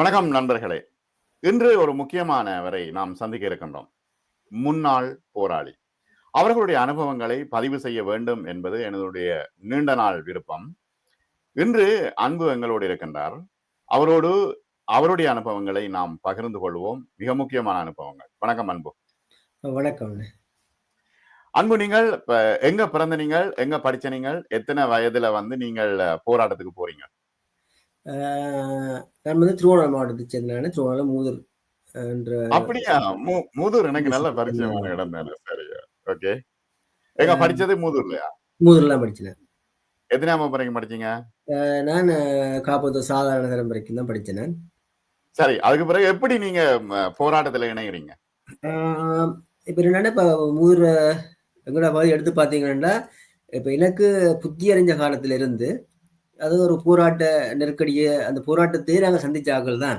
வணக்கம் நண்பர்களே. இன்று ஒரு முக்கியமானவரை நாம் சந்திக்க இருக்கின்றோம். முன்னாள் போராளி. அவர்களுடைய அனுபவங்களை பதிவு செய்ய வேண்டும் என்பது என்னுடைய நீண்ட நாள் விருப்பம். இன்று அன்பு எங்களோடு இருக்கின்றார். அவரோடு அவருடைய அனுபவங்களை நாம் பகிர்ந்து கொள்வோம். மிக முக்கியமான அனுபவங்கள். வணக்கம் அன்பு. வணக்கம். அன்பு நீங்கள் எங்க பிறந்த நீங்கள் எங்க படிச்ச நீங்கள் எத்தனை வயதுல வந்து நீங்கள் போராட்டத்துக்கு போறீங்க? நான் வந்து திருவண்ணாமலை மாவட்டத்தை சேர்ந்தேன் திருவண்ணாமலை மூதூர் என்ற அப்படியா? மூதூர் எனக்கு நல்ல பரிச்சயமான இடம் தானே. சரி ஓகே. எங்க படிச்சது மூதூர்லயா? மூதூர்லாம் படிச்சேன். எத்தனாம வரைக்கும் படிச்சீங்க? நான் காப்பத்தூர் சாதாரண தரம் வரைக்கும் தான் படித்தேன் நான். சரி அதுக்கு பிறகு எப்படி நீங்க போராட்டத்துல இணைகிறீங்க? இப்ப என்னன்னா இப்ப மூதூர் எங்கட பகுதி எடுத்து பார்த்தீங்கன்னா இப்ப எனக்கு புத்தி அறிஞ்ச காலத்துல இருந்து அது ஒரு போராட்ட நெருக்கடியை அந்த போராட்டத்தையே நாங்கள் சந்தித்த ஆக்கள் தான்.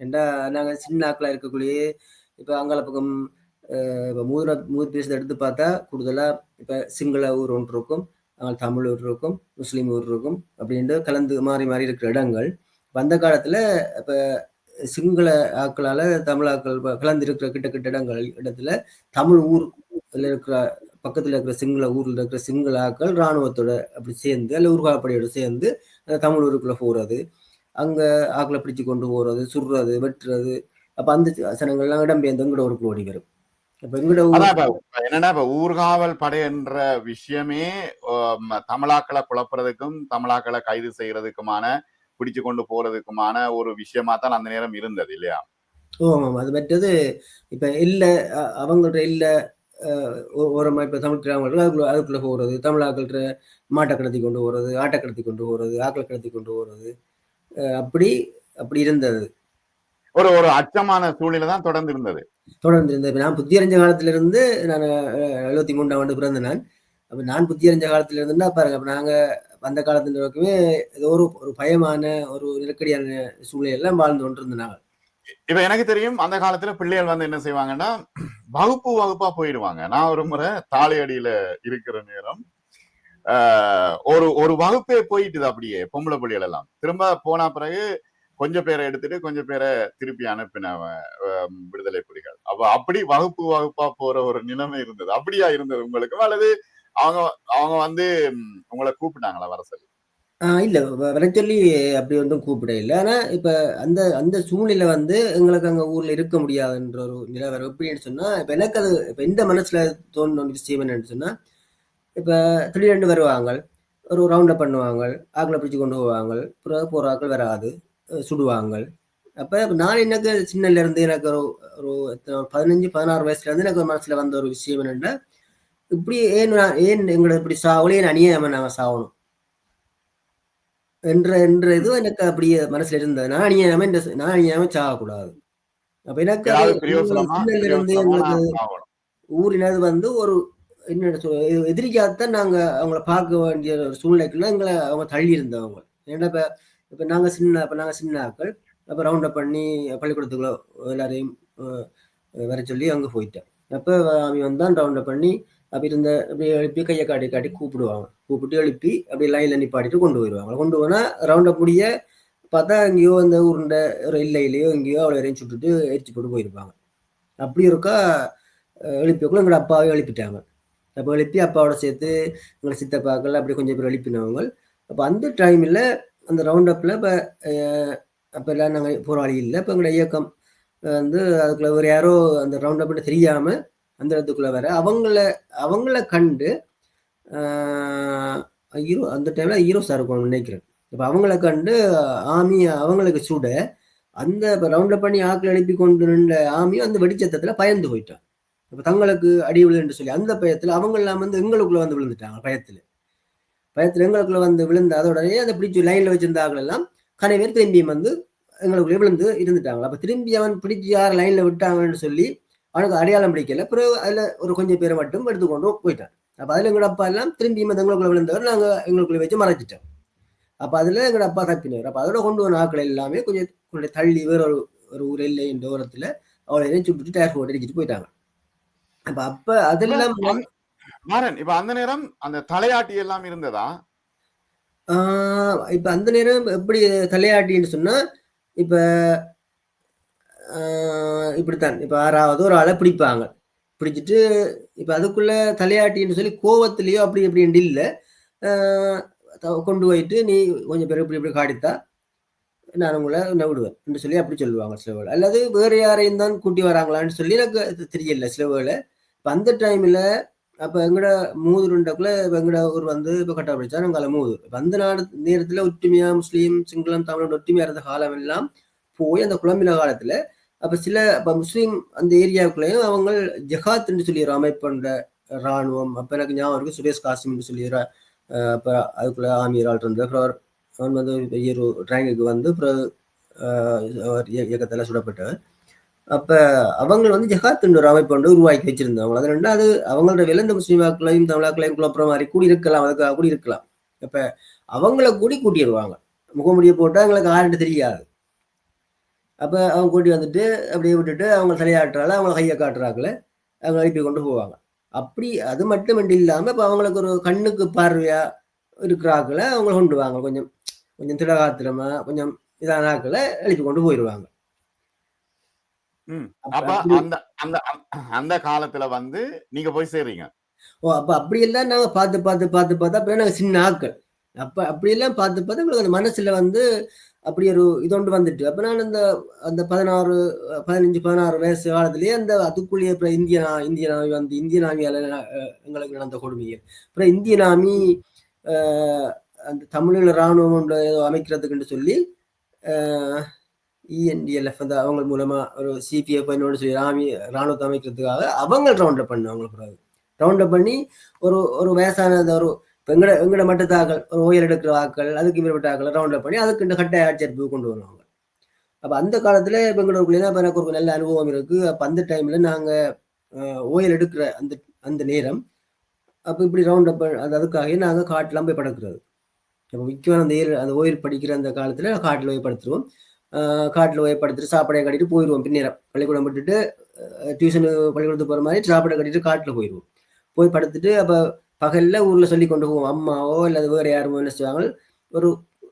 ஏண்டா நாங்கள் சின்ன ஆக்களாக இருக்கக்கூடிய இப்போ அங்கால பக்கம் இப்போ மூதுரா மூது பேசுறது எடுத்து பார்த்தா கூடுதலாக இப்போ சிங்கள ஊர் ஒன்று இருக்கும் அங்கே தமிழ் ஊர் இருக்கும் முஸ்லீம் ஊர் இருக்கும் அப்படின்ட்டு கலந்து மாறி மாறி இருக்கிற இடங்கள். வந்த அந்த காலத்தில் இப்போ சிங்கள ஆக்களால் தமிழாக்கள் கலந்து இருக்கிற கிட்ட கிட்ட இடங்கள் இடத்துல தமிழ் ஊர் இருக்கிற பக்கத்தில் இருக்கிற சிங்கள ஊரில் இருக்கிற சிங்கள ஆக்கள் இராணுவத்தோட அப்படி சேர்ந்து அல்ல ஊர்காப்படையோட சேர்ந்து அந்த தமிழ் ஊருக்குள்ள போகிறது அங்கே ஆக்களை பிடிச்சு கொண்டு போகிறது சுடுறது வெட்டுறது. அப்போ அந்த சனங்கள்லாம் இடம்பெயர்ந்து எங்கட ஊருக்கு ஓடி வரும் என்னன்னா இப்ப ஊர்காவல் படை என்ற விஷயமே தமிழாக்களை குழப்புறதுக்கும் தமிழாக்களை கைது செய்யறதுக்குமான பிடிச்சு கொண்டு போறதுக்குமான ஒரு விஷயமா தான் அந்த நேரம் இருந்தது இல்லையா? ஓ ஆமாம். அது மற்றது இப்போ இல்லை அவங்கள்ட்ட இல்லை ஓரமாக இப்போ தமிழ் கிராமங்கள் அதுக்குள்ள அதுக்குள்ளே போகிறது தமிழ் ஆக்கள்கிட்ட மாட்டை கடத்தி கொண்டு போகிறது ஆட்டை கடத்தி கொண்டு போகிறது ஆக்களை கடத்தி கொண்டு போகிறது அப்படி அப்படி இருந்தது. ஒரு ஒரு அச்சமான சூழ்நிலை தான் தொடர்ந்து இருந்தது. தொடர்ந்து இருந்தது. நான் புத்தி அறிஞ்ச காலத்திலிருந்து நான் எழுபத்தி மூன்றாம் ஆண்டு பிறந்த நான். அப்போ நான் புத்தி அறிஞ்ச காலத்துல இருந்துன்னா பாருங்க அப்போ நாங்கள் அந்த காலத்துல வரைக்குமே ஏதோ ஒரு ஒரு பயமான ஒரு நெருக்கடியான சூழ்நிலையெல்லாம் வாழ்ந்து கொண்டு இருந்தாங்க இப்ப எனக்கு தெரியும் அந்த காலத்துல பிள்ளைகள் வந்து என்ன செய்வாங்கன்னா வகுப்பு வகுப்பா போயிடுவாங்க. நான் ஒரு முறை தாளையடியில இருக்கிற நேரம் ஆஹ், ஒரு ஒரு வகுப்பே போயிட்டுது அப்படியே பொம்பளை பிள்ளைகள் எல்லாம். திரும்ப போன பிறகு கொஞ்சம் பேரை எடுத்துட்டு கொஞ்சம் பேரை திருப்பி அனுப்பின விடுதலை புலிகள். அப்ப அப்படி வகுப்பு வகுப்பா போற ஒரு நிலைமை இருந்தது. அப்படியா இருந்தது உங்களுக்கு? அல்லது அவங்க அவங்க வந்து உங்களை கூப்பிட்டாங்களா வர சொல்லி? ஆஹ் இல்ல. வ- வர சொல்லி அப்படி ஒன்றும் கூப்பிட இல்லை. ஆனா இப்ப அந்த அந்த சூழ்நிலை வந்து எங்களுக்கு அங்க ஊர்ல இருக்க முடியாதுன்ற ஒரு நிலவரம் எப்படின்னு சொன்னா இப்ப எனக்கு அது இப்ப இந்த மனசுல தோணுன ஒரு விஷயம் என்னன்னு சொன்னா இப்ப திடீரெண்டு வருவாங்க. ஒரு ரவுண்ட் அப் பண்ணுவாங்க. ஆக்களை பிடிச்சு கொண்டு போவாங்க. பிறகு போற ஆட்கள் வராது. சுடுவாங்க. அப்ப நான் எனக்கு சின்னல இருந்து எனக்கு ஒரு ஒரு பதினஞ்சு பதினாறு வயசுல இருந்து எனக்கு ஒரு மனசுல வந்த ஒரு விஷயம் என்னன்னா இப்படி ஏன் நான் ஏன் எங்களை இப்படி சாவலே ஏன் அநியாயமா நாங்க சாவணும்? என்ற என்ற இது எனக்கு அப்படியே மனசுல இருந்தது நான் அநியாயமா இந்த நான் அநியாயமா சாகக்கூடாது. அப்ப எனக்கு. ஊரினது வந்து ஒரு என்ன சொல்ல எதிரிக்காகத்தான் நாங்க அவங்கள பார்க்க வேண்டிய ஒரு சூழ்நிலைக்குள்ள எங்களை அவங்க தள்ளி இருந்தவங்க ஏன்னா இப்ப இப்ப நாங்க சின்ன இப்ப நாங்க சின்ன ஆட்கள். அப்ப ரவுண்ட் அப் பண்ணி பள்ளிக்கூடத்துக்குள்ள எல்லாரையும் வர சொல்லி அங்க போயிட்டேன். அப்ப அவன் வந்தான் ரவுண்ட் அப் பண்ணி அப்படி இருந்த அப்படி எழுப்பி கையை காட்டி காட்டி கூப்பிடுவாங்க. கூப்பிட்டு எழுப்பி அப்படி லைன்ல நிப்பாட்டிட்டு கொண்டு போயிடுவாங்க. கொண்டு போனா ரவுண்டப் முடிய பார்த்தா எங்கேயோ அந்த உருண்டை ஒரு இல்லையிலையோ எங்கேயோ அவளை எரிஞ்சு சுட்டுட்டு எரிச்சு போட்டு போயிருப்பாங்க. அப்படி இருக்கா எழுப்பியக்குள்ள எங்களோட அப்பாவே எழுப்பிட்டாங்க. அப்போ எழுப்பி அப்பாவோட சேர்த்து எங்களை சித்தப்பாக்கள் அப்படி கொஞ்சம் பேர் எழுப்பினவங்க அப்போ அந்த டைமில் அந்த ரவுண்டப்பில் இப்போ அப்போ எல்லாம் நாங்கள் போராளி இல்லை. இப்போ எங்களோட இயக்கம் வந்து அதுக்குள்ள ஒரு யாரோ அந்த ரவுண்டப்னு தெரியாமல் அந்த இடத்துக்குள்ள வர. அவங்கள அவங்கள கண்டு ஹீரோ அந்த டைமில் ஹீரோ சார் இருக்கும் நினைக்கிறேன். இப்போ அவங்கள கண்டு ஆமி அவங்களுக்கு சுட அந்த இப்போ ரவுண்ட் பண்ணி ஆக்கள் எழுப்பி கொண்டு நின்ற ஆமியும் அந்த வெடிச்சத்தத்தில் பயந்து போயிட்டான். இப்போ தங்களுக்கு அடி விழுன்னு சொல்லி அந்த பயத்தில் அவங்க எல்லாம் வந்து எங்களுக்குள்ள வந்து விழுந்துட்டாங்க பயத்தில். பயத்தில் எங்களுக்குள்ள வந்து விழுந்த அதோடனே அதை பிடிச்சி லைனில் வச்சிருந்த ஆக்கள் எல்லாம் கனை பேர் திரும்பியும் வந்து எங்களுக்குள்ளே விழுந்து இருந்துட்டாங்க. அப்போ திரும்பி அவன் பிடிச்சி யார் லைனில் விட்டாங்கன்னு சொல்லி அவனுக்கு அடையாளம் பிடிக்கல. பிறகு அதில் ஒரு கொஞ்சம் பேரை மட்டும் எடுத்துக்கொண்டு போயிட்டான். அப்போ அதில் எங்களோட அப்பா எல்லாம் திரும்பி வந்து எங்களுக்குள்ள விழுந்தவர் நாங்கள் எங்களுக்குள்ள வச்சு மறைச்சிட்டோம் அப்போ அதில் எங்களோட அப்பா தப்பினவர் அப்போ அதோட கொண்டு வந்த ஆக்கள் எல்லாமே கொஞ்சம் கொஞ்சம் தள்ளி வேற ஒரு ஒரு ஊர் இல்லை என்ற ஓரத்தில் அவளை சுட்டுட்டு டயர் போட்டு அடிச்சுட்டு போயிட்டாங்க. அப்ப அப்ப அதெல்லாம் மாறன் இப்ப அந்த நேரம் அந்த தலையாட்டி எல்லாம் இருந்ததா? ஆஹ் இப்ப அந்த நேரம் எப்படி தலையாட்டின்னு சொன்னா இப்ப இப்படித்தான். இப்போ ஆறாவது ஒரு ஆளை பிடிப்பாங்க. பிடிச்சிட்டு இப்போ அதுக்குள்ளே தலையாட்டின்னு சொல்லி கோவத்திலேயோ அப்படி இப்படின்ட்டு இல்லை. கொண்டு போயிட்டு நீ கொஞ்சம் பேர் இப்படி இப்படி காடித்தா நான் உங்களை என்ன விடுவேன் என்று சொல்லி அப்படி சொல்லுவாங்க சில வேலை அல்லது வேறு யாரையும் தான் கூட்டி வராங்களான்னு சொல்லி எனக்கு தெரியல சில வேலை இப்போ அந்த டைமில் அப்போ எங்கட மூதுருண்டக்குள்ள இப்போ எங்கட ஊர் வந்து இப்போ கட்ட பிடிச்சா நாங்கள் மூதூர். இப்போ அந்த நாடு நேரத்தில் ஒற்றுமையாக முஸ்லீம் சிங்களம் தமிழோட ஒற்றுமையா இருந்த காலம் எல்லாம் போய் அந்த குழம்பின காலத்துல அப்ப சில அப்ப முஸ்லீம் அந்த ஏரியாவுக்குள்ளேயும் அவங்க ஜஹாத்ன்னு சொல்லி ஒரு அமைப்புன்ற ராணுவம் அப்ப எனக்கு ஞாபகம் இருக்கு சுரேஷ் காசிம்னு சொல்லி அப்ப அதுக்குள்ள ஆமீர் ஆள் இருந்த அப்புறம் அவன் வந்து ஒரு ரேங்குக்கு வந்து அப்புறம் இயக்கத்தில் இயக்கத்துல சுடப்பட்டவர். அப்ப அவங்க வந்து ஜஹாத் ஒரு அமைப்பு வந்து உருவாக்கி வச்சிருந்தவங்க. அது ரெண்டாவது அவங்களோட விளைந்த முஸ்லீமாக்களையும் தமிழாக்களையும் குழப்புற மாதிரி கூடி இருக்கலாம் அதுக்காக கூடி இருக்கலாம் இப்ப அவங்கள கூடி கூட்டிடுவாங்க முகமுடியை போட்டால் எங்களுக்கு ஆருட்டு தெரியாது. அப்ப அவங்க கூட்டி வந்துட்டு அப்படியே விட்டுட்டு அவங்க தலையாட்டுறால அவங்க கையை காட்டுறாங்கள அவங்க எழுப்பி கொண்டு போவாங்க. அப்படி அது மட்டும் இல்லாம இப்ப அவங்களுக்கு ஒரு கண்ணுக்கு பார்வையா இருக்கிறாக்களை அவங்க கொண்டு வாங்க. கொஞ்சம் கொஞ்சம் திடகாத்திரமா கொஞ்சம் இதான ஆக்களை எழுப்பி கொண்டு போயிடுவாங்க. அப்ப அப்ப அப்படி- அந்த அந்த அந்த காலத்துல வந்து நீங்க போய் சேர்றீங்க. ஓ அப்ப அப்படியெல்லாம் நாங்க பார்த்து பார்த்து பார்த்து பார்த்து நாங்க சின்ன ஆட்கள். அப்ப அப்படியெல்லாம் பார்த்து பார்த்து உங்களுக்கு அந்த மனசுல வந்து அப்படி ஒரு இதொண்டு வந்துட்டு. அப்போ நான் அந்த அந்த பதினாறு பதினஞ்சு பதினாறு வயசு காலத்திலேயே அந்த அதுக்குள்ளேயே அப்புறம் இந்திய நா- இந்திய நாமி வந்து இந்திய நாவியால எங்களுக்கு நடந்த கொடுமைகள். அப்புறம் இந்திய நாமி அந்த தமிழில் இராணுவம் ஏதோ அமைக்கிறதுக்குன்னு சொல்லி இஎன்டிஎல்எஃப் அந்த அவங்க மூலமா ஒரு சிபிஎஃப் என்னோட சொல்லி ராமி ராணுவத்தை அமைக்கிறதுக்காக அவங்க ரவுண்ட் பண்ணாங்க பிறகு. ரவுண்டப் பண்ணி ஒரு ஒரு வயசான ஒரு இப்போ எங்கட எங்கட மட்டத்தாக்கள் ஒரு ஓயல் எடுக்கிற ஆக்கள் அதுக்கு மேற்பட்ட ஆக்கள் ரவுண்ட் பண்ணி அதுக்கு இந்த கட்டாய ஆட்சேர்ப்பு கொண்டு வருவாங்க. அப்போ அந்த காலத்தில் இப்போ எங்களோட அப்ப எனக்கு ஒரு நல்ல அனுபவம் இருக்குது அப்போ அந்த டைமில் நாங்கள் ஓயல் எடுக்கிற அந்த அந்த நேரம் அப்போ இப்படி ரவுண்ட் அப் அது அதுக்காகவே நாங்கள் காட்டெலாம் போய் படக்கிறது. இப்போ முக்கியமான அந்த ஏர் அந்த ஓயில் படிக்கிற அந்த காலத்தில் காட்டில் போய் படுத்துருவோம். காட்டில் காட்டுல போய் படுத்துட்டு சாப்பாடையை கட்டிட்டு போயிடுவோம் பின்னேரம் பள்ளிக்கூடம் விட்டுட்டு டியூஷனு பள்ளிக்கூடத்துக்கு போகிற மாதிரி சாப்பாடை கட்டிட்டு காட்டில் போயிடுவோம் போய் படுத்துட்டு அப்போ பகல்ல ஊர்ல சொல்லி கொண்டு போவோம் அம்மாவோ அல்லது வேற யாருமோ என்ன செய்வாங்க ஒரு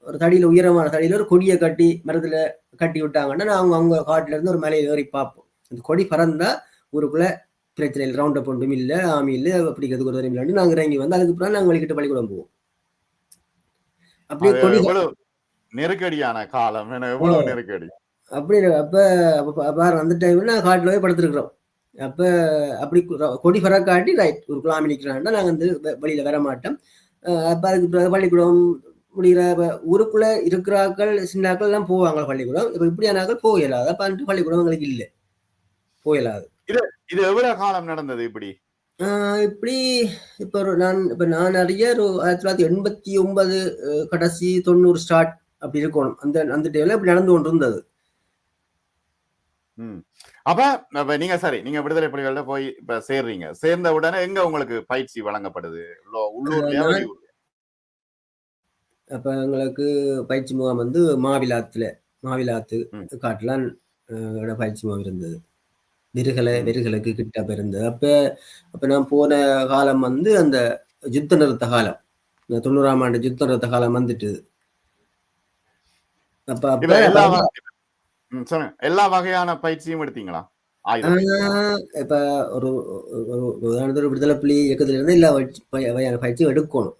ஒரு தடியில உயரமான தடியில ஒரு கொடியை கட்டி மரத்துல கட்டி விட்டாங்கன்னா நாங்க அவங்க காட்டுல இருந்து ஒரு மலையை ஏறி பார்ப்போம் அந்த கொடி பறந்தா ஊருக்குள்ள பிரச்சனை இல்லை ரவுண்ட் அப் ஒன்றும் இல்லை ஆமி இல்லை பிடிக்கிறதுக்கு ஒரு இல்லாட்டி நாங்க இறங்கி வந்து அதுக்கு அப்புறம் நாங்க வழிகிட்டு பள்ளிக்கூடம் போவோம் அப்படியே கொடி நெருக்கடியான காலம் எவ்வளவு. நெருக்கடி அப்படி அப்ப பாரு அந்த டைம்ல காட்டுல போய் படுத்துருக்குறோம் அப்ப அப்படி கொடி பறக்காட்டி ரைட் ஒரு குழாமி நிக்கிறான்டா நாங்க வந்து வெளியில வர மாட்டோம் அப்ப அதுக்கு பிறகு பள்ளிக்கூடம் முடிகிற ஊருக்குள்ள இருக்கிறாக்கள் சின்னாக்கள் எல்லாம் போவாங்க பள்ளிக்கூடம். இப்ப இப்படியானாக்கள் போகலாது. அப்ப அந்த பள்ளிக்கூடம் எங்களுக்கு இல்லை. போகலாது இது எவ்வளவு காலம் நடந்தது இப்படி? ஆஹ் இப்படி இப்ப ஒரு நான் இப்ப நான் அறிய ஒரு ஆயிரத்தி தொள்ளாயிரத்தி எண்பத்தி ஒன்பது கடைசி தொண்ணூறு ஸ்டார்ட் அப்படி இருக்கணும். அந்த அந்த டைம்ல இப்படி நடந்து கொண்டு இருந்தது. அப்ப அப்ப நீங்க சரி நீங்க விடுதலை புலிகள்ல போய் இப்ப சேர்றீங்க. சேர்ந்த உடனே எங்க உங்களுக்கு பயிற்சி வழங்கப்படுது? உள்ளூர்லயா அப்ப எங்களுக்கு பயிற்சி முகாம் வந்து மாவிலாத்துல மாவிலாத்து. காட்டுலாம் பயிற்சி முகாம் இருந்தது. வெறுகலை ம். வெறுகலுக்கு கிட்ட இருந்தது அப்ப அப்ப நான் போன காலம் வந்து அந்த யுத்த நிறுத்த காலம். இந்த தொண்ணூறாம் ஆண்டு யுத்த நிறுத்த காலம் வந்துட்டு. அப்ப அப்ப சொல்லுங்க. எல்லா வகையான பயிற்சியும் எடுத்தீங்களா? இப்ப ஒரு ஒரு விடுதலை புலி இயக்கத்துல இருந்து எல்லா வகையான பய- வகையான பயிற்சியும் எடுக்கணும்.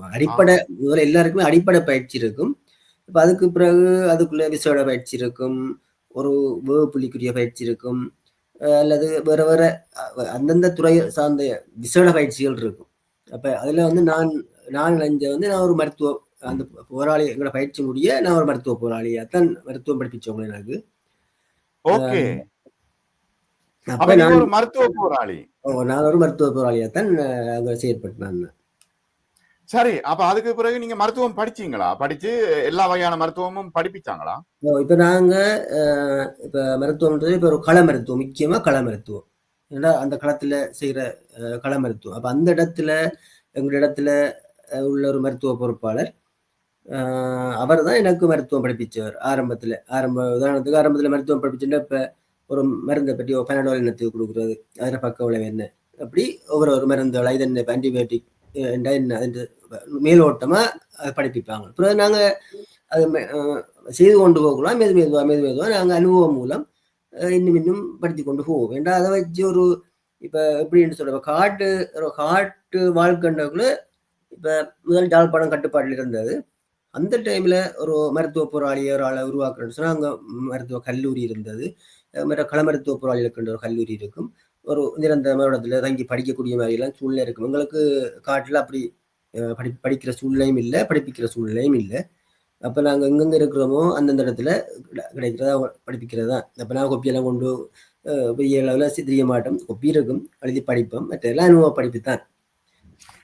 அடிப்படை முதல்ல எல்லாருக்குமே அடிப்படை பயிற்சி இருக்கும். இப்ப அதுக்கு பிறகு அதுக்குள்ள விசேட பயிற்சி இருக்கும். ஒரு வேவு புலிக்குரிய பயிற்சி இருக்கும். அல்லது வேற வேற அந்தந்த துறை சார்ந்த விசேட பயிற்சிகள் இருக்கும். அப்ப அதுல வந்து நான் நான் இணைஞ்ச வந்து நான் ஒரு மருத்துவ அந்த போராளி எங்களோட பயிற்சி முடிய நான் ஒரு மருத்துவ போராளியாத்தான் மருத்துவம் படிப்பிச்சவங்க எனக்கு ஓகே. அப்ப அப்ப நீங்க நான் ஒரு மருத்துவ போராளி. ஓ, நான் ஒரு மருத்துவ போராளியாத்தான் அஹ், அங்க செயற்பட்டேன். சரி அப்ப அதுக்கு பிறகு நீங்க மருத்துவம் படிச்சீங்களா? படிச்சு எல்லா வகையான மருத்துவமும் படிப்பிச்சாங்களா? இப்ப நாங்க இப்ப மருத்துவம்ன்றது இப்ப ஒரு கள மருத்துவம் முக்கியமா கள மருத்துவம். ஏன்னா அந்த களத்துல செய்யற கள மருத்துவம். அப்ப அந்த இடத்துல எங்க இடத்துல உள்ள ஒரு மருத்துவ பொறுப்பாளர் அவர் தான் எனக்கு மருத்துவம் படிப்பிச்சவர் ஆரம்பத்தில். ஆரம்ப உதாரணத்துக்கு ஆரம்பத்தில் மருத்துவம் படிப்பிச்சுன்னா இப்போ ஒரு மருந்தை பற்றி ஒரு பனடோல் எண்ணத்துக்கு கொடுக்குறது அதில் பக்க விளைவு என்ன? அப்படி ஒவ்வொரு ஒரு மருந்தோட இது என்ன ஆன்டிபயோட்டிக் என்ன என்ன அது அதை படிப்பிப்பாங்க. அப்புறம் நாங்கள் அது மெ- செய்து கொண்டு போகலாம். மெது மெதுவாக மெது மெதுவாக நாங்கள் அனுபவம் மூலம் இன்னும் இன்னும் படுத்தி கொண்டு போவோம். ஏன்னா அதை வச்சு ஒரு இப்போ எப்படின்னு சொல்ற காட்டு காட்டு வாழ்க்கைன்றக்குள்ள இப்போ முதல் யாழ்ப்பாணம் கட்டுப்பாட்டில் இருந்தது. அந்த டைமில் ஒரு மருத்துவ போராளியை ஒரு ஆளை உருவாக்குறேன்னு சொன்னால் அங்கே மருத்துவ கல்லூரி இருந்தது. மற்ற கள மருத்துவ போராளி இருக்கின்ற ஒரு கல்லூரி இருக்கும். ஒரு நிரந்தர இடத்துல தங்கி படிக்கக்கூடிய மாதிரிலாம் சூழ்நிலை இருக்கும். எங்களுக்கு காட்டில் அப்படி படி படிக்கிற சூழ்நிலையும் இல்லை படிப்பிக்கிற சூழ்நிலையும் இல்லை. அப்போ நாங்கள் எங்கெங்கே இருக்கிறோமோ அந்தந்த இடத்துல கிடை- கிடைக்கிறதா படிப்பிக்கிறதா. அப்போ நான் கொப்பியெல்லாம் கொண்டு பெரிய அளவில் சிதறிய மாட்டோம். கொப்பி இருக்கும் எழுதி படிப்போம். மற்ற எல்லாம் அனுபவ படிப்பு தான்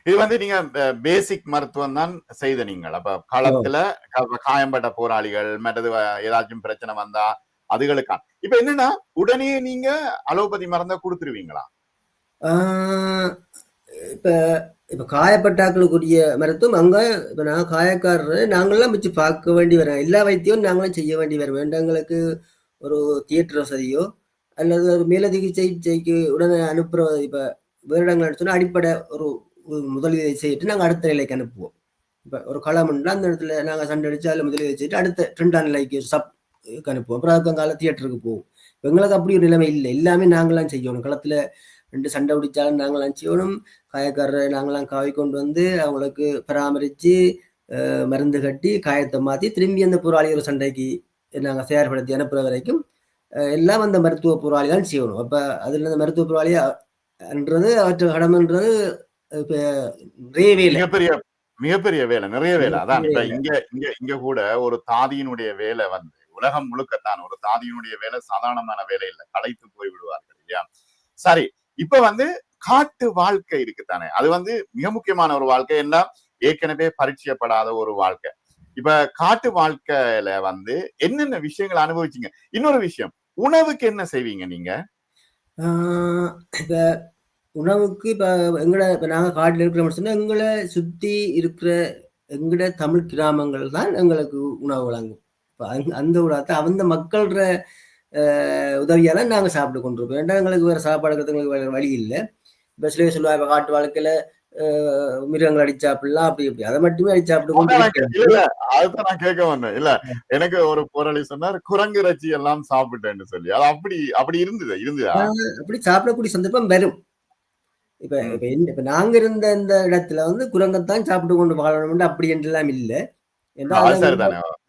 இது வந்து நீங்க பேசிக் மருத்துவம் தான் செய்த நீங்கள். அப்ப களத்துல காயம்பட்ட போராளிகள் மற்றது ஏதாச்சும் பிரச்சனை வந்தா அதுகளுக்கான. இப்ப என்னன்னா உடனே நீங்க அலோபதி மருந்த கொடுத்துருவீங்களா? ஆஹ் இப்ப இப்ப காயப்பட்டாக்களுக்குரிய மருத்துவம் அங்க இப்ப நான் காயக்காரர் நாங்களாம் வச்சு பார்க்க வேண்டி வரோம் எல்லா வைத்தியம் நாங்களும் செய்ய வேண்டி வரும். வேண்டாம் எங்களுக்கு ஒரு தியேட்டர் வசதியோ அல்லது ஒரு மேலதிக சிகிச்சைக்கு உடனே அனுப்புற இப்ப வேறு இடங்கள் சொன்னா அடிப்படை ஒரு முதலீடு செய்யிட்டு நாங்கள் அடுத்த நிலைக்கு அனுப்புவோம். இப்போ ஒரு களம்னா அந்த இடத்துல நாங்கள் சண்டை அடித்து அதில் முதலுதவி செய்யிட்டு அடுத்த ரெண்டாம் நிலைக்கு சப் அனுப்புவோம். அப்புறம் அதுக்கு அங்கால தியேட்டருக்கு போவோம். எங்களுக்கு அப்படி ஒரு நிலைமை இல்லை. எல்லாமே நாங்களாம் செய்யணும். களத்தில் ரெண்டு சண்டை பிடிச்சாலும் நாங்களாம் செய்யணும். காயக்காரரை நாங்களாம் காவி கொண்டு வந்து அவங்களுக்கு பராமரித்து மருந்து கட்டி காயத்தை மாற்றி திரும்பி அந்த போராளி ஒரு சண்டைக்கு நாங்கள் தயார்படுத்தி அனுப்புகிற வரைக்கும் எல்லாம் அந்த மருத்துவ போராளி தான் செய்யணும். அப்போ அதில் அந்த மருத்துவ போராளி என்றது அவற்றை கடமைன்றது நிறைய வேலை. மிகப்பெரிய மிகப்பெரிய வேலை நிறைய வேலை. அதான் இப்ப. இங்க இங்க இங்க கூட ஒரு தாதியினுடைய வேலை வந்து உலகம் முழுக்கத்தான் ஒரு தாதியினுடைய வேலை சாதாரணமான வேலை இல்லை. களைத்து போய் விடுவார்கள் இல்லையா? சரி இப்ப வந்து காட்டு வாழ்க்கை இருக்குதானே? அது வந்து மிக முக்கியமான ஒரு வாழ்க்கை என்ன? ஏற்கனவே பரிச்சயப்படாத ஒரு வாழ்க்கை. இப்ப காட்டு வாழ்க்கையில வந்து என்னென்ன விஷயங்களை அனுபவிச்சீங்க? இன்னொரு விஷயம் உணவுக்கு என்ன செய்வீங்க நீங்க? உணவுக்கு இப்ப எங்கட இப்ப நாங்க காட்டில் இருக்கிறோம் சொன்னா எங்களை சுத்தி இருக்கிற எங்கட தமிழ் கிராமங்கள் தான் எங்களுக்கு உணவு வழங்கும். இப்ப அந்த- அந்த உணவத்தை அந்த மக்கள்ற ஆஹ், உதவியால நாங்க சாப்பிட்டு கொண்டிருப்போம் ஏன்னா எங்களுக்கு வேற சாப்பாடு இருக்கிறதுக்கு வேற வழி இல்லை. இப்ப சிலையை சொல்லுவாங்க இப்ப காட்டு வாழ்க்கையில மிருகங்கள் அடிச்சு சாப்பிடலாம் அப்படி இப்படி. அதை மட்டுமே அடிச்சு சாப்பிட்டு கொண்டு அதான் நான் கே- இருக்கிறோம். இல்ல. அதுதான் நான் கேட்க வந்தேன். இல்ல எனக்கு ஒரு போராளி சொன்னார் குரங்கு இறைச்சி எல்லாம் சாப்பிட்டேன்னு சொல்லி. அது அப்படி அப்படி இருந்தது இருந்ததா? அப்படி சாப்பிடக்கூடிய சந்தர்ப்பம் வரும். இப்ப. இப்ப இப்ப நாங்க இருந்த இந்த இடத்துல வந்து குரங்கத்தான் சாப்பிட்டு கொண்டு வாழணும் அப்படி என்றெல்லாம் இல்ல. அது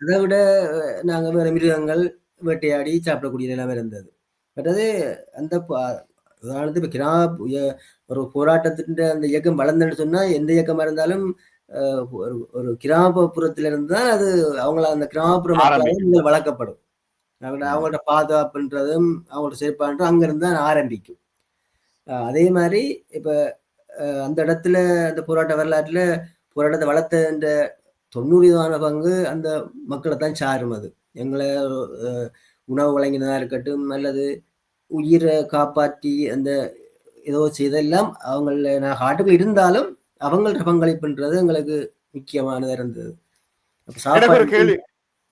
அதை விட- அதை நாங்க வேற மிருகங்கள் வேட்டையாடி சாப்பிடக்கூடிய நிலைமை இருந்தது. மற்றது அந்த ப- உதாரணத்துக்கு இப்ப கிரா ஒரு போராட்டத்தின் அந்த இயக்கம் வளர்ந்துன்னு சொன்னா எந்த இயக்கமா இருந்தாலும் ஒரு ஒரு கிராமப்புறத்துல இருந்து தான் அது அவங்கள அந்த கிராமப்புற மக்களால் வளர்க்கப்படும். அவங்களோட பாதுகாப்புன்றதும் அவங்களோட செயற்பாடும் அங்க இருந்து தான் ஆரம்பிக்கும். அதே மாதிரி இப்ப அந்த இடத்துல அந்த போராட்ட வரலாற்றுல போராட்டத்தை வளர்த்த இந்த தொண்ணூறு விதமான பங்கு அந்த மக்களை தான் சாரும் அது. எங்களை உணவு வழங்கினதா இருக்கட்டும் அல்லது உயிரை காப்பாற்றி அந்த ஏதோ செய்தெல்லாம் அவங்கள நான் காட்டுக்குள் இருந்தாலும் அவங்களோட பங்களிப்புன்றது எங்களுக்கு முக்கியமானதா இருந்தது. கேள்வி.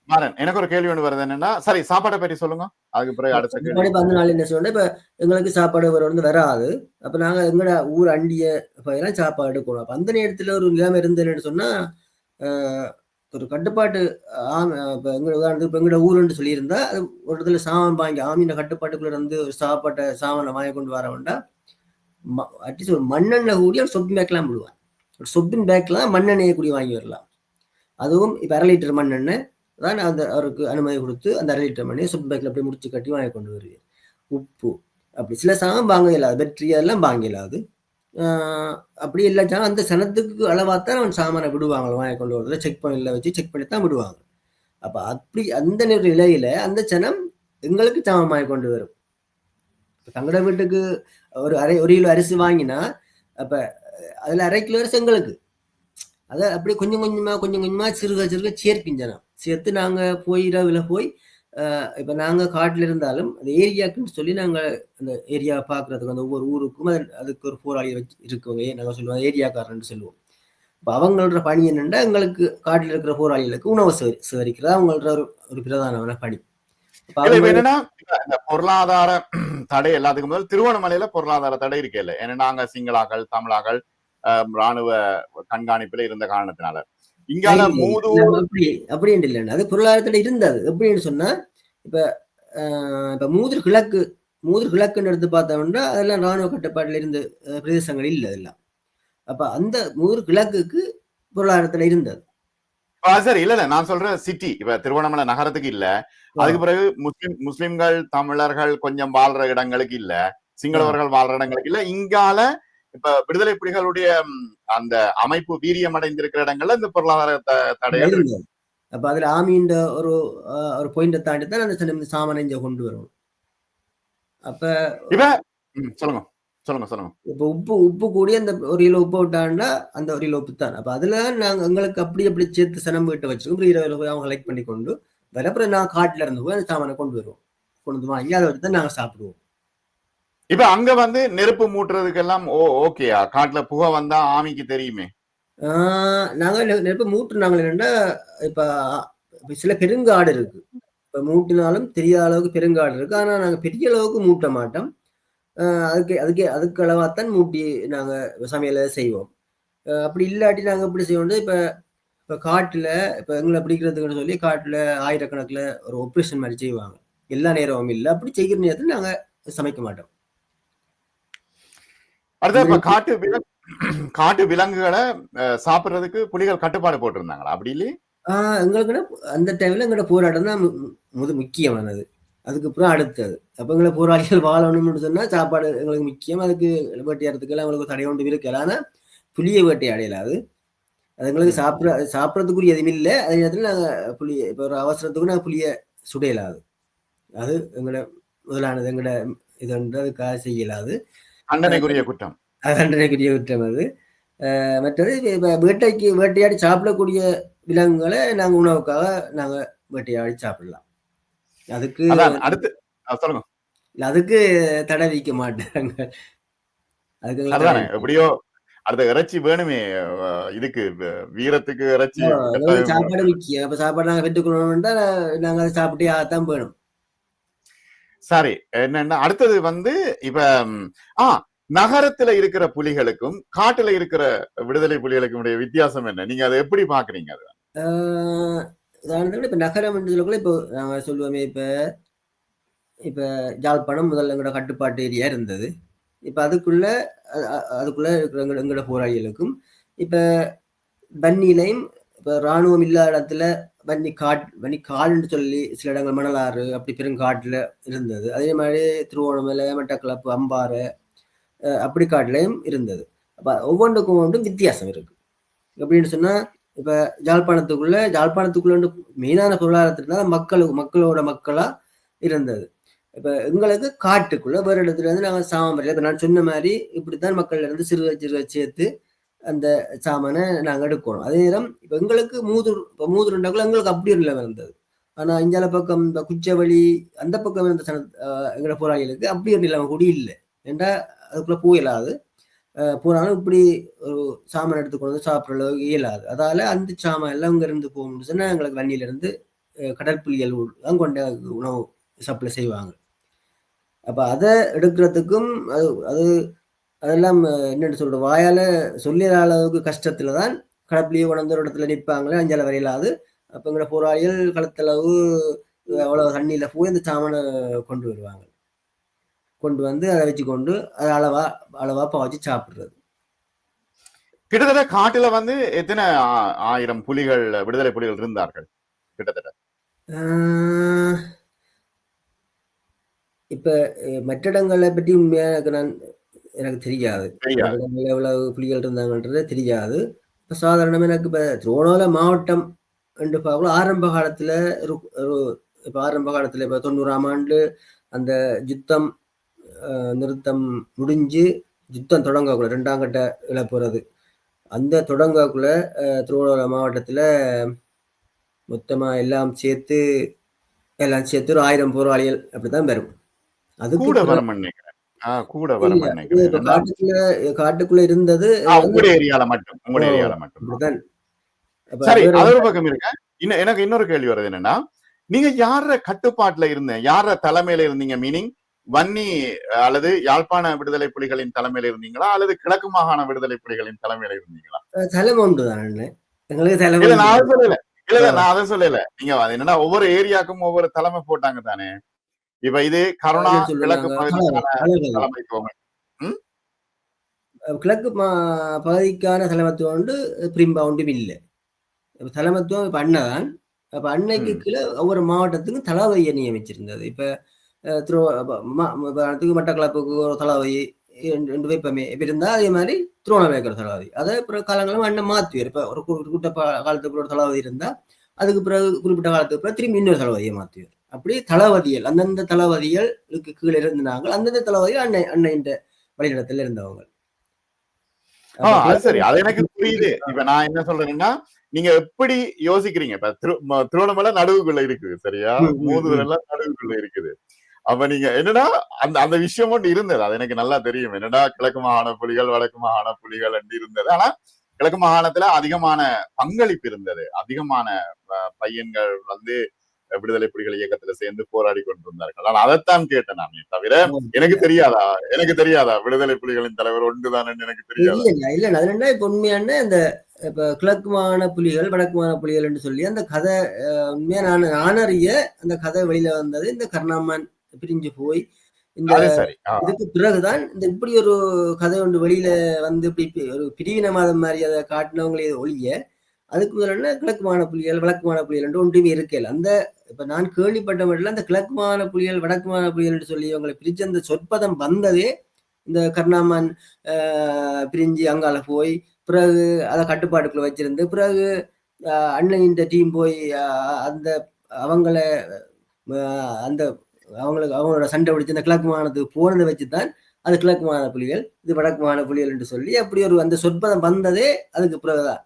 மாறன் எனக்கு ஒரு கேள்வி ஒண்ணு வருது என்னன்னா சரி சாப்பாடை பற்றி சொல்லுங்க. அதுக்கு பிறகு அடுத்த கேள்வி. நாள் என்ன சொன்னா இப்ப எங்களுக்கு சாப்பாடு வர வந்து வராது. அப்ப நாங்க எங்கட ஊர் அண்டிய பயிரெல்லாம் சாப்பாடு எடுக்கணும். அப்ப அந்த நேரத்துல ஒரு நிலைமை இருந்ததுன்னு சொன்னா ஒரு கட்டுப்பாட்டு ஆம், இப்ப எங்க உதாரணத்துக்கு இப்ப எங்கட ஊருன்னு சொல்லியிருந்தா அது ஒரு இடத்துல சாமான் வாங்கி ஆமீன கட்டுப்பாட்டுக்குள்ள இருந்து ஒரு சாப்பாட்டை சாமானை வாங்கி கொண்டு வர வேண்டாம் அட்லீஸ்ட் ஒரு மண்ணெண்ணெய் கூடி ஒரு சொப்பின் பேக்லாம் விடுவான் ஒரு சொப்பின் பேக்ல தான் மண்ணெண்ணெயை கூடி வாங்கி வரலாம். அதுவும் இப்ப அரை லிட்டர் மண்ணெண்ணெய் தான் அந்த அவருக்கு அனுமதி கொடுத்து அந்த அரை லிட்டர் மண்ணெய் சூப்பர் பேக்கில் அப்படியே முடிச்சு கட்டி வாங்கி கொண்டு வருவீர் உப்பு அப்படி சில சாமான் வாங்க இயலாது வெற்றி அதெல்லாம் வாங்க இயலாது. அப்படி இல்லாச்சாலும் அந்த சனத்துக்கு அளவாத்தான் அவன் சாமானை விடுவாங்க வாங்கி கொண்டு வரதுல செக் பண்ணியில் வச்சு செக் பண்ணி தான் விடுவாங்க. அப்போ அப்படி அந்த நிலையில் அந்த சனம் எங்களுக்கு சாமான் வாங்கி கொண்டு வரும். இப்போ தங்கட வீட்டுக்கு ஒரு அரை ஒரு கிலோ அரிசி வாங்கினா அப்போ அதில் அரை கிலோ அரிசி எங்களுக்கு. அதை அப்படி கொஞ்சம் கொஞ்சமா கொஞ்சம் கொஞ்சமா சிறுக சிறுக சேர்ப்பின் ஜனம் சேர்த்து நாங்க போய் இரவுல போய் இப்ப நாங்க காட்டுல இருந்தாலும் அந்த ஏரியாக்குன்னு சொல்லி நாங்க அந்த ஏரியா பாக்குறதுக்கு அந்த ஒவ்வொரு ஊருக்கும் அது- அதுக்கு ஒரு போராளி வச்சு இருக்கவங்க நாங்க சொல்லுவோம் ஏரியாக்காரன்னு சொல்லுவோம். இப்ப அவங்களோட பணி என்னன்னா எங்களுக்கு காட்டில் இருக்கிற போராளிகளுக்கு உணவு சேகரிக்கிறது அவங்களோட ஒரு ஒரு பிரதானமான பணி. என்னன்னா இந்த பொருளாதார தடை எல்லாத்துக்கும் முதல் திருவண்ணாமலையில பொருளாதார தடை இருக்கே இல்ல. ஏன்னா நாங்க சிங்களாக்கள் தமிழாக்கள் ராணுவ கண்காணிப்புல இருந்த காரணத்தினால. இங்கால இல்ல, மூதூர் நம்ம அப்படி அப்படின்ட்டு இல்லைண்ணா அது பொருளாதாரத்துல இருந்தது. எப்படின்னு சொன்னா இப்ப இப்ப மூதூர் கிழக்கு மூதூர் கிழக்குன்னு எடுத்து பார்த்தோம்னா அதெல்லாம் ராணுவ கட்டுப்பாட்டுல இருந்த பிரதேசங்கள் இல்லை அதெல்லாம். அப்ப அந்த மூதூர் கிழக்குக்கு பொருளாதாரத்துல இருந்தது. சரி. இல்ல இல்ல. நான் சொல்றேன் சிட்டி இப்ப திருவண்ணாமலை நகரத்துக்கு இல்ல. அதுக்கு பிறகு முஸ்லிம் முஸ்லிம்கள் தமிழர்கள் கொஞ்சம் வாழ்ற இடங்களுக்கு இல்ல. சிங்களவர்கள் வாழ்ற இடங்களுக்கு இல்ல. இங்கால இப்ப விடுதலை புலிகளுடைய அந்த அமைப்பு வீரியம் அடைந்திருக்கிற இடங்கள்ல இந்த பொருளாதார தடைகள் அப்ப அதுல ஆமின்ற ஒரு ஒரு பாயிண்ட தாண்டி தான் அந்த சின்ன சாமானை இங்க கொண்டு வரும். அப்ப இப்ப சொல்லுங்க. சொல்லுங்க சொல்லுங்க. இப்ப உப்பு உப்பு கூடி அந்த ஒரு கிலோ உப்பு விட்டாங்கன்னா அந்த ஒரு கிலோ உப்பு தான். அப்ப அதுல நாங்க எங்களுக்கு அப்படி அப்படி சேர்த்து சனம் வீட்டை வச்சிருக்கோம் அப்புறம் இருபது போய் அவங்க கலெக்ட் பண்ணி கொண்டு வர அப்புறம் நான் காட்டுல இருந்து போய் அந்த சாமானை கொண்டு வருவோம். கொண்டு வாங்கி அதை வச்சு தான் நாங்க சாப்பிடுவோம். இப்ப அங்க வந்து நெருப்பு மூட்டுறதுக்கெல்லாம் ஓ ஓகேயா? காட்டுல புகை வந்தா ஆமிக்கு தெரியுமே. நாங்க நெருப்பு மூட்டுனாங்க என்னன்னா இப்ப சில பெருங்காடு இருக்கு. இப்ப மூட்டினாலும் தெரியாத அளவுக்கு பெருங்காடு இருக்கு. ஆனா நாங்க பெரிய அளவுக்கு மூட்ட மாட்டோம். ஆஹ் அதுக்கு அதுக்கு அதுக்கு அளவாத்தான் மூட்டி நாங்க சமையலை செய்வோம். அப்படி இல்லாட்டி நாங்க எப்படி செய்வோம் இப்ப இப்ப காட்டுல இப்ப எங்களை பிடிக்கிறதுக்குன்னு சொல்லி காட்டுல ஆயிரக்கணக்கில் ஒரு ஆப்ரேஷன் மாதிரி செய்வாங்க. எல்லா நேரமும் இல்லை. அப்படி செய்கிற நேரத்தில் நாங்க சமைக்க மாட்டோம். அடுத்து காட்டு விலங்கு காட்டு விலங்குகளை சாப்பிடுறதுக்கு புலிகள் கட்டுப்பாடு போட்டிருந்தாங்களா? அப்படி இல்லையே? ஆஹ் எங்களுக்குன்னா அந்த டைம்ல எங்களோட போராட்டம் தான் முத முக்கியமானது. அதுக்கப்புறம் அடுத்தது. அப்ப எங்களை போராளிகள் வாழணும்னு சொன்னா சாப்பாடு எங்களுக்கு முக்கியம். அதுக்கு வேட்டையாடுறதுக்கு எல்லாம் எங்களுக்கு தடை ஒன்று இருக்கல ஆனா புளிய வேட்டையாடையலாது அது. எங்களுக்கு ம். சாப்பிட சாப்பிடறதுக்குரிய எதுவும் இல்லை. அதே நேரத்தில் நாங்க புளிய இப்போ ஒரு அவசரத்துக்கு நாங்கள் புளிய சுடையலாது அது. எங்களோட முதலானது. எங்களோட இது வந்து அதுக்காக செய்யலாது தண்டனைக்குரிய குற்றம். தண்டனைக்குரிய குற்றம் அது. மற்றது வேட்டைக்கு வேட்டையாடி சாப்பிடக்கூடிய விலங்குகளை நாங்க உணவுக்காக நாங்க வேட்டையாடி சாப்பிடலாம். அதுக்கு அடுத்து சொல்லுங்க. அதுக்கு தடை விதிக்க மாட்டாங்க. அதுக்கு எப்படியோ அடுத்த இறைச்சி வேணுமே இதுக்கு வீரத்துக்கு இறைச்சி சாப்பாடு முக்கியம். அப்ப சாப்பாடு நாங்க பெற்றுக்கணும்னா நாங்க அதை சாப்பிட்டே ஆகத்தான் வேணும். சரி என்னன்னா அடுத்தது வந்து இப்ப ஆ நகரத்துல இருக்கிற புலிகளுக்கும் காட்டுல இருக்கிற விடுதலை புலிகளுக்கும் உடைய வித்தியாசம் என்ன? நீங்க அதை எப்படி பாக்குறீங்க அது? ஆஹ் இப்ப நகரம் என்றதுக்குள்ள இப்போ நாங்க சொல்லுவோமே இப்ப இப்ப யாழ்ப்பாணம் முதல்ல எங்களோட கட்டுப்பாட்டு ஏரியா இருந்தது. இப்ப அதுக்குள்ள அதுக்குள்ள இருக்கிற எங்களோட போராளிகளுக்கும் இப்ப வன்னியிலையும் இப்ப ராணுவம் இல்லாத இடத்துல வன்னி காட் வன்னி காடுன்னு சொல்லி சில இடங்கள் மணலாறு அப்படி பெருங்காட்டில் இருந்தது. அதே மாதிரி திருவோணமலை மட்டக்களப்பு அம்பாறு அப்படி காட்டிலையும் இருந்தது. அப்போ ஒவ்வொன்றுக்கும் ஒன்றும் வித்தியாசம் இருக்குது எப்படின்னு சொன்னால் இப்போ ஜாழ்ப்பாணத்துக்குள்ளே ஜாழ்ப்பாணத்துக்குள்ளே மெயினான பொருளாதாரத்துல மக்களுக்கு மக்களோட மக்களாக இருந்தது. இப்போ எங்களுக்கு காட்டுக்குள்ளே வேறு இடத்துல இருந்து நாங்கள் சாமான் இப்ப நான் சொன்ன மாதிரி இப்படித்தான் மக்கள் இருந்து சிறுக சிறுக சேர்த்து அந்த சாமானை நாங்கள் எடுக்கணும். அதே நேரம் இப்போ எங்களுக்கு மூதூர் இப்போ மூதூர்ண்டாக்குள்ள எங்களுக்கு அப்படி ஒரு நிலைமை இருந்தது ஆனால் இஞ்சால பக்கம் இந்த குச்சவெளி அந்த பக்கம் இருந்த சன எங்களோட போராளிகளுக்கு அப்படி ஒரு நிலைமை கூட இல்லை. அதுக்குள்ளே பூ இல்லாது போனாலும் இப்படி ஒரு சாமான் எடுத்துக்கொண்டு வந்து சாப்பிட்ற அளவுக்கு இயலாது. அதால் அந்த சாமான் எல்லாம் இங்கே இருந்து போக சொன்னா எங்களுக்கு வண்டியிலேருந்து கடற்புலிகள் தான் கொண்டு உணவு சப்ளை செய்வாங்க. அப்போ அதை எடுக்கிறதுக்கும் அது அது அதெல்லாம் என்னன்னு சொல்ற வாயால சொல்லிற அளவுக்கு கஷ்டத்துல தான் கடற்புலியை கொண்டு ஒரு இடத்துல நிற்பாங்களே அஞ்சால வரையிலாது. அப்ப எங்களோட போராளிகள் களத்தளவு அவ்வளவு தண்ணியில போய் அந்த சாமானை கொண்டு வருவாங்க. கொண்டு வந்து அதை வச்சு கொண்டு அதை அளவா அளவா பாவச்சு சாப்பிடுறது. கிட்டத்தட்ட காட்டுல வந்து எத்தனை ஆயிரம் புலிகள் விடுதலை புலிகள் இருந்தார்கள்? கிட்டத்தட்ட. இப்ப மற்ற இடங்களை பற்றி உண்மையா எனக்கு நான் எனக்கு தெரியாது. எவ்வளவு புலிகள் இருந்தாங்கன்றது தெரியாது. இப்ப சாதாரணமா எனக்கு இப்ப திருவண்ணாமலை மாவட்டம் என்று பார்க்கல ஆரம்ப காலத்துல இப்ப ஆரம்ப காலத்துல இப்ப தொண்ணூறாம் ஆண்டு அந்த யுத்தம் நிறுத்தம் முடிஞ்சு யுத்தம் தொடங்கக்குள்ள ரெண்டாம் கட்ட இழப்புறது அந்த தொடங்கக்குள்ள திருவண்ணாமலை மாவட்டத்துல மொத்தமா எல்லாம் சேர்த்து எல்லாம் சேர்த்து ஒரு ஆயிரம் போராளிகள் அப்படித்தான் வரும். அதுக்கு கூட கூட காட்டுக்குள்ள காட்டுக்குள்ள இருந்தது ஏரியால மட்டும் உங்களுடைய ஓ. ஏரியால மட்டும். சரி பக்கம் இருக்க இன்னும் எனக்கு இன்னொரு கேள்வி வருது என்னன்னா நீங்க யார கட்டுப்பாட்டுல இருந்த யார தலைமையில இருந்தீங்க? மீனிங் வன்னி அல்லது யாழ்ப்பாண விடுதலை புலிகளின் தலைமையில இருந்தீங்களா? அல்லது கிழக்கு மாகாண விடுதலை புலிகளின் தலைமையில இருந்தீங்களா? தலைமை நான் சொல்லல. இல்ல. நான் அதை சொல்லல. நீங்க என்னன்னா ஒவ்வொரு ஏரியாக்கும் ஒவ்வொரு தலைமை போட்டாங்க தானே. இப்ப இது கருணா? கிழக்கு. தலைமைத்துவம் கிழக்கு பகுதிக்கான தலைமத்துவம் வந்து பிரிம்பா ஒன்றும் இல்லை இப்ப தலைமத்துவம் இப்ப அண்ணன் அப்ப அன்னைக்கு. கீழே ஒவ்வொரு மாவட்டத்துக்கும் தளபதியை நியமிச்சிருந்தது. இப்ப திரு மட்டக்களப்புக்கு ஒரு தளபதி ரெண்டு வைப்பமே. இப்ப இருந்தா அதே மாதிரி திருவண்ணாமலைக்கு ஒரு தளபதி அதை பிறகு காலங்களும் அண்ணன் மாத்துவார். இப்ப ஒரு குறி- குறிப்பிட்ட காலத்துக்கு ஒரு தளபதி இருந்தா அதுக்கு பிறகு குறிப்பிட்ட காலத்துக்கு பிறகு திரும்பி இன்னொரு தளபதியை மாத்துவார். அப்படி தளபதிகள் அந்தந்த தளபதிகளுக்கு கீழே இருந்தாங்க அந்தந்த தளபதிகள் அன்னை அன்னையின் வழிநடத்தில் இருந்தவங்க. சரி. அது எனக்கு புரியுது. இப்ப நான் என்ன சொல்றேன்னா நீங்க எப்படி யோசிக்கிறீங்க? இப்ப திரு திருவண்ணாமலை நடுவுக்குள்ள இருக்குது சரியா. மூதுதல் எல்லாம் நடுவுக்குள்ள இருக்குது. அப்ப நீங்க என்னடா அந்த அந்த விஷயம் ஒன்று இருந்தது. அது எனக்கு நல்லா தெரியும். என்னடா கிழக்கு மாகாண புலிகள் வடக்கு மாகாண புலிகள் என்று இருந்தது. ஆனா கிழக்கு மாகாணத்துல அதிகமான பங்களிப்பு இருந்தது. அதிகமான பையன்கள் வந்து விடுதலை புலிகள் இயக்கத்துல சேர்ந்து போராடி கொண்டிருந்தார்கள். நான் அதைத்தான் கேட்டேன் நான் தவிர எனக்கு தெரியாதா? எனக்கு தெரியாதா? விடுதலை புலிகளின் தலைவர் ஒன்றுதான் எனக்கு தெரியாதா? இல்ல இல்ல அது என்ன இப்ப உண்மையான இந்த இப்ப கிழக்கு மாகாண புலிகள் வடக்கு மாகாண புலிகள் என்று சொல்லி அந்த கதை உண்மையா நான் நானறிய அந்த கதை வெளியில வந்தது இந்த கர்ணாமன் பிரிஞ்சு போய் இந்த. இதுக்கு பிறகுதான் இந்த இப்படி ஒரு கதை ஒன்று வெளியில வந்து இப்படி ஒரு பிரிவினவாதம் மாதிரி அதை காட்டினவங்களே ஒழிய அதுக்கு முதல்ல என்ன? கிழக்கு மாகாண புலிகள் வடக்கு மாகாண புலிகள் என்று ஒன்றுமே இருக்கல அந்த இப்ப நான் கேள்விப்பட்ட மட்டும் அந்த கிழக்கு மாகாண புலிகள் வடக்கு மாண புலிகள் என்று சொல்லி அவங்களை பிரிச்சு அந்த சொற்பதம் வந்ததே இந்த கருணாமன் பிரிஞ்சு அங்கால போய் பிறகு அதை கட்டுப்பாட்டுக்குள்ள வச்சிருந்து பிறகு அண்ணன் அண்ணன் டீம் போய் அந்த அவங்கள அந்த அவங்களுக்கு அவங்களோட சண்டை பிடிச்சி அந்த கிழக்கு மாகாணத்துக்கு போனதை வச்சுதான் அது கிழக்கு மாகாண புலிகள் இது வடக்கு மாகாண புலிகள் என்று சொல்லி அப்படி ஒரு அந்த சொற்பதம் வந்ததே அதுக்கு பிறகுதான்.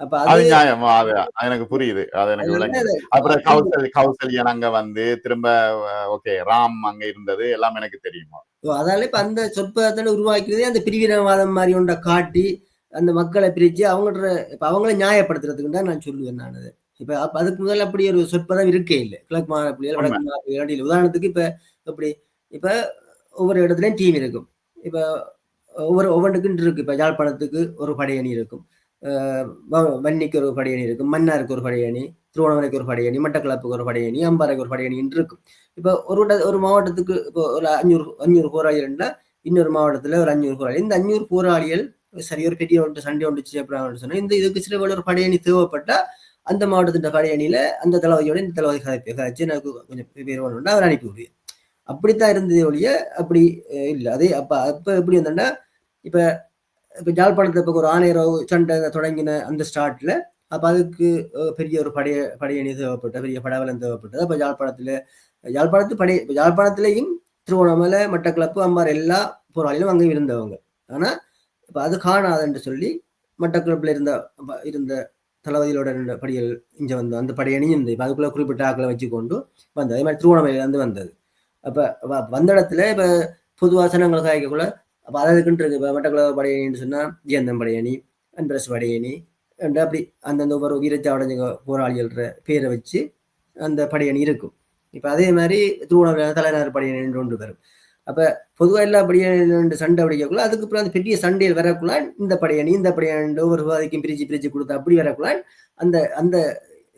அது அது நியாயமா? அது அது எனக்கு புரியுது. அது எனக்கு அப்புறம் கௌசல் கௌசல்யன் அங்க வந்து திரும்ப ஓகே ராம் அங்க இருந்தது எல்லாம் எனக்கு தெரியுமா? ஓ, அதால இப்ப அந்த சொற்பதத்தை உருவாக்கிறதே அந்த பிரிவினவாதம் மாதிரி ஒன்றை காட்டி அந்த மக்களை பிரிச்சு அவங்களோட இப்ப அவங்கள நியாயப்படுத்துறதுக்கு தான் நான் சொல்லுவேன் நான் அது. இப்ப அதுக்கு முதல்ல அப்படி ஒரு சொற்பதம் இருக்கே இல்லை. கிழக்கு மாகாண புலிகள் வடக்கு மாகாண உதாரணத்துக்கு இப்ப எப்படி இப்ப ஒவ்வொரு இடத்துலயும் டீம் இருக்கும். இப்ப ஒவ்வொரு ஒவ்வொன்றுக்கும் இருக்கு. இப்ப யாழ்ப்பாணத்துக்கு ஒரு படையணி இருக்கும். வன்னிக்கு ஒரு படையணி இருக்கும் மன்னாருக்கு ஒரு படையணி திருவண்ணாமலைக்கு ஒரு படையணி மட்டக்களப்புக்கு ஒரு படையணி அம்பாறைக்கு ஒரு படையணி இருக்கும் இப்போ ஒரு ஒரு மாவட்டத்துக்கு இப்போ ஒரு அஞ்சூறு அஞ்சூறு போராளிகள் இன்னொரு மாவட்டத்தில் ஒரு அஞ்சூறு போராளி. இந்த அஞ்சூறு போராளிகள் சரி ஒரு பெரிய ஒன்று சண்டை ஒன்று செய்யப்படுறாங்கன்னு இந்த இதுக்கு சில ஒரு படையணி தேவைப்பட்டால் அந்த மாவட்டத்தின் படையணியில் அந்த தளபதியோட இந்த தளபதி கதைப்பை கதைச்சு எனக்கு கொஞ்சம் பேர் வேணும்னா அவர் அனுப்பி விடுவேன் அப்படித்தான் இருந்ததே ஒழிய அப்படி இல்லை. அதே அப்போ அப்போ எப்படி வந்தோம்னா இப்போ இப்போ ஜாழ்ப்பாணத்துல இப்போ ஒரு ஆணையரோ சண்டை தொடங்கின அந்த ஸ்டார்ட்ல அப்போ அதுக்கு பெரிய ஒரு படைய படையணி தேவைப்பட்ட பெரிய படவலம் தேவைப்பட்டது. அப்போ ஜாழ்ப்பாணத்தில் யாழ்ப்பாணத்து படை இப்போ யாழ்ப்பாணத்திலையும் திருவண்ணாமலை மட்டக்களப்பு அம்பாறை எல்லா போராளிகளும் அங்கே இருந்தவங்க. ஆனால் இப்போ அது காணாதுன்னு சொல்லி மட்டக்களப்பில் இருந்த இருந்த தளபதிகளோட படிகள் இங்கே வந்து அந்த படையணியும் இந்த இப்போ அதுக்குள்ள குறிப்பிட்ட ஆக்களை வச்சு கொண்டு வந்தது. அதே மாதிரி திருவண்ணாமலையிலேருந்து வந்தது. அப்போ வ- வந்த இடத்துல இப்போ பொதுவாக சனங்கள் காய்க்கக்குள்ள அப்போ அதை அதுக்குன்ட்டு இருக்கு? இப்போ மட்டக்களப்பு படையணின்னு சொன்னால் ஜியந்தம் படையணி அன்பரசு படையணி and அப்படி அந்தந்த ஒவ்வொரு வீரத்தை அடைஞ்ச போராளிகள்ற பேரை வச்சு அந்த படையணி இருக்கும். இப்போ அதே மாதிரி திருவண்ணாமலை தலைநகர் படையணின்னு ஒன்று வரும் அப்போ பொதுவாக எல்லா படையணி சண்டை அடிக்கக்குள்ள அதுக்கு அப்புறம் அந்த பெரிய சண்டையில் வரக்குள்ள இந்த படையணி இந்த படையணி ஒவ்வொரு விவாதிக்கும் பிரிச்சு பிரிச்சு கொடுத்து அப்படி வரக்குள்ள அந்த அந்த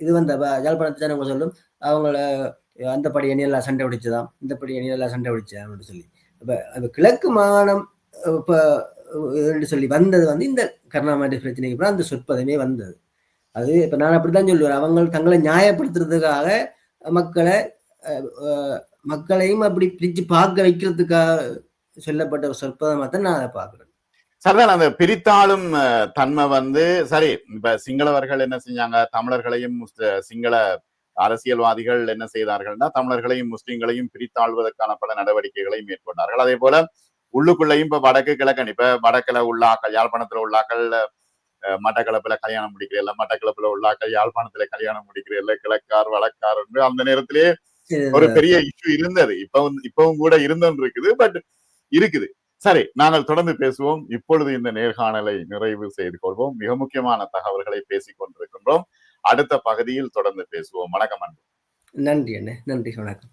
இது வந்த ப- யாழ்ப்பாணத்து ஜனங்க சொல்லும் அவங்கள அந்த படையணி எல்லாம் சண்டை பிடிச்சதாம் இந்த படையணி எல்லாம் சண்டை பிடிச்சா அப்படின்னு சொல்லி. அப்போ அந்த கிழக்கு மாகாணம் இப்போ என்று சொல்லி வந்தது வந்து இந்த கர்நாடக பிரச்சனைக்கு அப்புறம் அந்த சொற்பதமே வந்தது. அது இப்போ நான் அப்படித்தான் சொல்லுவேன். அவங்க தங்களை நியாயப்படுத்துறதுக்காக மக்களை மக்களையும் அப்படி பிரிச்சு பார்க்க வைக்கிறதுக்காக சொல்லப்பட்ட ஒரு சொற்பதமாக தான் நான் அதை பார்க்குறேன். சரிதான். அந்த பிரித்தாளும் தன்மை வந்து சரி இப்ப சிங்களவர்கள் என்ன செஞ்சாங்க? தமிழர்களையும் சிங்கள அரசியல்வாதிகள் என்ன செய்தார்கள்னா தமிழர்களையும் முஸ்லிம்களையும் பிரித்தாழ்வதற்கான பல நடவடிக்கைகளையும் மேற்கொண்டார்கள். அதே போல உள்ளுக்குள்ளேயும் இப்ப வடக்கு கிழக்கன். இப்ப வடக்குல உள்ளாக்கள் யாழ்ப்பாணத்துல உள்ளாக்கள் மட்டக்களப்புல கல்யாணம் முடிக்கிற இல்ல மட்டக்களப்புல உள்ளாக்கள் யாழ்ப்பாணத்துல கல்யாணம் முடிக்கிற இல்ல கிழக்கார் வடக்கார் என்று அந்த நேரத்திலே ஒரு பெரிய இஷ்யூ இருந்தது. இப்பவும் இப்பவும் கூட இருந்துன்னு இருக்குது பட் இருக்குது. சரி நாங்கள் தொடர்ந்து பேசுவோம். இப்பொழுது இந்த நேர்காணலை நிறைவு செய்து கொள்வோம். மிக முக்கியமான தகவல்களை பேசிக் கொண்டிருக்கின்றோம். அடுத்த பகுதியில் தொடர்ந்து பேசுவோம். வணக்கம் அன்பு. நன்றி அண்ணே. நன்றி வணக்கம்.